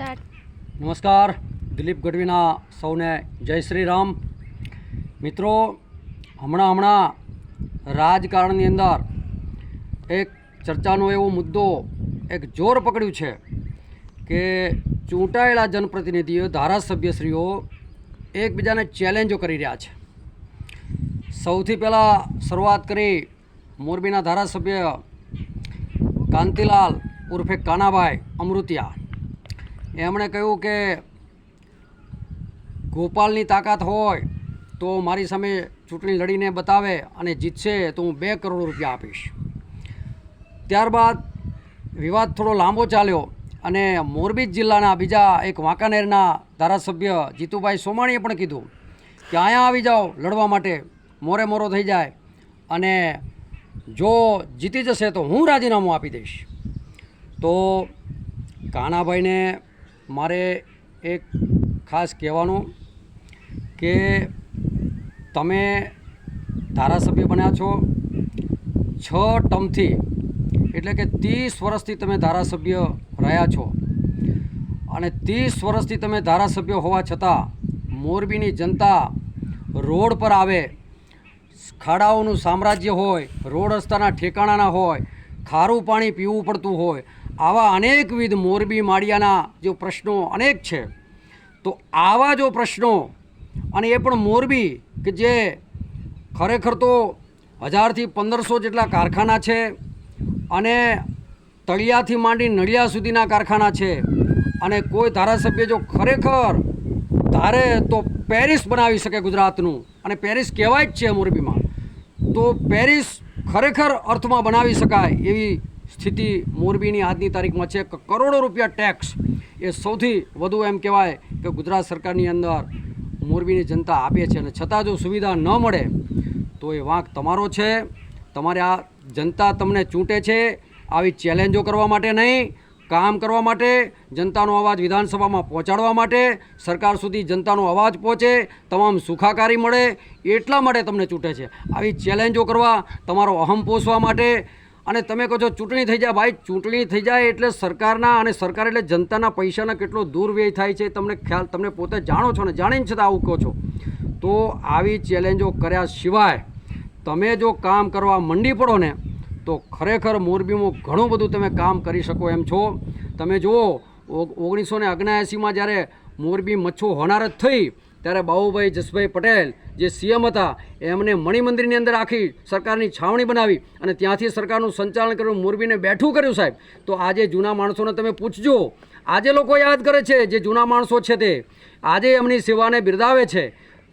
Start નમસ્કાર, દિલીપ ગઢવીના સૌને જય શ્રી રામ. મિત્રો, હમણાં હમણાં રાજકારણની અંદર એક ચર્ચાનો એવો મુદ્દો એક જોર પકડ્યું છે કે ચૂંટાયેલા જનપ્રતિનિધિઓ, ધારાસભ્યશ્રીઓ એકબીજાને ચેલેન્જો કરી રહ્યા છે. સૌથી પહેલાં શરૂઆત કરી મોરબીના ધારાસભ્ય કાંતિલાલ ઉર્ફે કાનાભાઈ અમૃતિયા. એમણે કહ્યું કે ગોપાલની તાકાત હોય તો મારી સામે ચૂંટણી લડીને બતાવે અને જીતશે તો હું બે કરોડ રૂપિયા આપીશ. ત્યારબાદ વિવાદ થોડો લાંબો ચાલ્યો અને મોરબી જિલ્લાના બીજા એક વાંકાનેરના ધારાસભ્ય જીતુભાઈ સોમાણીએ પણ કીધું કે અહીંયા આવી જાઓ, લડવા માટે મોરે મોરો થઈ જાય અને જો જીતી જશે તો હું રાજીનામું આપી દઈશ. તો કાનાભાઈને મારે એક ખાસ કહેવાનું કે તમે ધારાસભ્ય બન્યા છો છ ટર્મથી, એટલે કે ત્રીસ વર્ષથી તમે ધારાસભ્ય રહ્યા છો. અને ત્રીસ વર્ષથી તમે ધારાસભ્ય હોવા છતાં મોરબીની જનતા રોડ પર આવે, ખાડાઓનું સામ્રાજ્ય હોય, રોડ રસ્તાના ઠેકાણાના હોય, ખારું પાણી પીવું પડતું હોય આવા અનેકવિધ મોરબી માળિયાના જે પ્રશ્નો અનેક છે, તો આવા જો પ્રશ્નો અને એ પણ મોરબી કે જે ખરેખર તો હજારથી પંદરસો જેટલા કારખાના છે અને તળિયાથી માંડી નળિયા સુધીના કારખાના છે અને કોઈ ધારાસભ્ય જો ખરેખર ધારે તો પેરિસ બનાવી શકે ગુજરાતનું અને પેરિસ કહેવાય જ છે મોરબીમાં, તો પેરિસ ખરેખર અર્થમાં બનાવી શકાય એવી સ્થિતિ મોરબીની આજની તારીખમાં છે કે કરોડો રૂપિયા ટેક્સ એ સૌથી વધુ એમ કહેવાય કે ગુજરાત સરકારની અંદર મોરબીની જનતા આપે છે અને છતાં જો સુવિધા ન મળે, તો એ વાંક તમારો છે. તમારે આ જનતા તમને ચૂંટે છે આવી ચેલેન્જો કરવા માટે નહીં, કામ કરવા માટે, જનતાનો અવાજ વિધાનસભામાં પહોંચાડવા માટે, સરકાર સુધી જનતાનો અવાજ પહોંચે, તમામ સુખાકારી મળે, એટલા માટે તમને ચૂંટે છે. આવી ચેલેન્જો કરવા, તમારો અહમ પોષવા માટે અને તમે કહો છો ચૂંટણી થઈ જાય. ભાઈ, ચૂંટણી થઈ જાય એટલે સરકારના અને સરકાર એટલે જનતાના પૈસાના કેટલો દુર્વ્યય થાય છે તમને ખ્યાલ તમને પોતે જાણો છો ને જાણીને છતાં આવું કહો છો. તો આવી ચેલેન્જો કર્યા સિવાય તમે જો કામ કરવા મંડી પડો ને, તો ખરેખર મોરબીમાં ઘણું બધું તમે કામ કરી શકો એમ છો. તમે જુઓ ઓગણીસો ને અગ્નાએંસીમાં જ્યારે મોરબી મચ્છો હોનારત થઈ ત્યારે બાબુભાઈ જસભાઈ પટેલ જે સીએમ હતા, એમને મણિમંદિરની અંદર આખી સરકારની છાવણી બનાવી અને ત્યાંથી સરકારનું સંચાલન કર્યું, મોરબીને બેઠું કર્યું સાહેબ. તો આજે જૂના માણસોને તમે પૂછજો, આજે લોકો યાદ કરે છે જે જૂના માણસો છે તે, આજે એમની સેવાને બિરદાવે છે.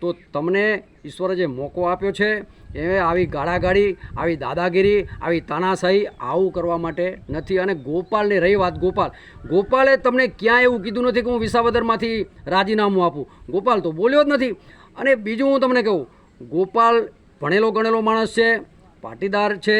તો તમને ઈશ્વરે જે મોકો આપ્યો છે, એ આવી ગાળાગાળી, આવી દાદાગીરી, આવી તાનાશાહી આવું કરવા માટે નથી. અને ગોપાલની રહી વાત ગોપાલ. ગોપાલે તમને ક્યાંય એવું કીધું નથી કે હું વિસાવદરમાંથી રાજીનામું આપું. ગોપાલ તો બોલ્યો જ નથી. અને બીજું હું તમને કહું, ગોપાલ ભણેલો ગણેલો માણસ છે, પાટીદાર છે,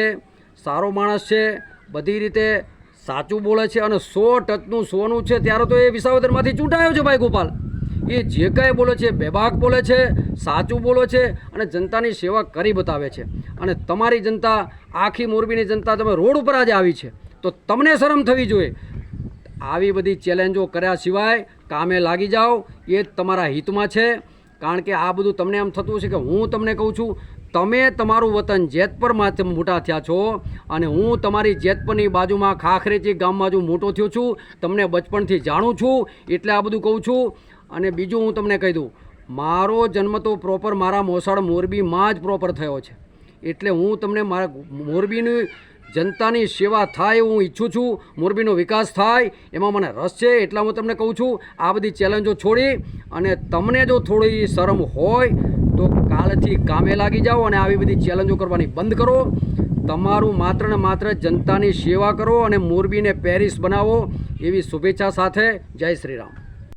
સારો માણસ છે, બધી રીતે સાચું બોલે છે અને સો ટચનું સોનું છે. ત્યારે તો એ વિસાવદરમાંથી ચૂંટાયો છે ભાઈ ગોપાલ. એ જે કાંઈ બોલે છે, બેબાક બોલે છે, સાચું બોલે છે અને જનતાની સેવા કરી બતાવે છે. અને તમારી જનતા, આખી મોરબીની જનતા તમે રોડ ઉપર આજે આવી છે. તો તમને શરમ થવી જોઈએ. આવી બધી ચેલેન્જો કર્યા સિવાય કામે લાગી જાઓ. એ જ તમારા હિતમાં છે. કારણ કે આ બધું તમને એમ થતું છે કે હું તમને કહું છું તમે તમારું વતન જેતપર માથે મોટા થયા છો અને હું તમારી જેતપરની બાજુમાં ખાખરેચી ગામમાં જો મોટો થયો છું, તમને બચપણથી જાણું છું, એટલે આ બધું કહું છું. અને બીજું હું તમને કહી દઉં, મારો જન્મ તો પ્રોપર મારા મોસાળ મોરબીમાં જ પ્રોપર થયો છે. એટલે હું તમને મારા મોરબીની જનતાની સેવા થાય હું ઈચ્છું છું, મોરબીનો વિકાસ થાય, એમાં મને રસ છે એટલા હું તમને કહું છું. આ બધી ચેલેન્જો છોડી અને તમને જો થોડી શરમ હોય તો કાલથી કામે લાગી જાઓ અને આવી બધી ચેલેન્જો કરવાની બંધ કરો. તમારું માત્ર ને માત્ર જનતાની સેવા કરો અને મોરબીને પેરિસ બનાવો એવી શુભેચ્છા સાથે જય શ્રી રામ.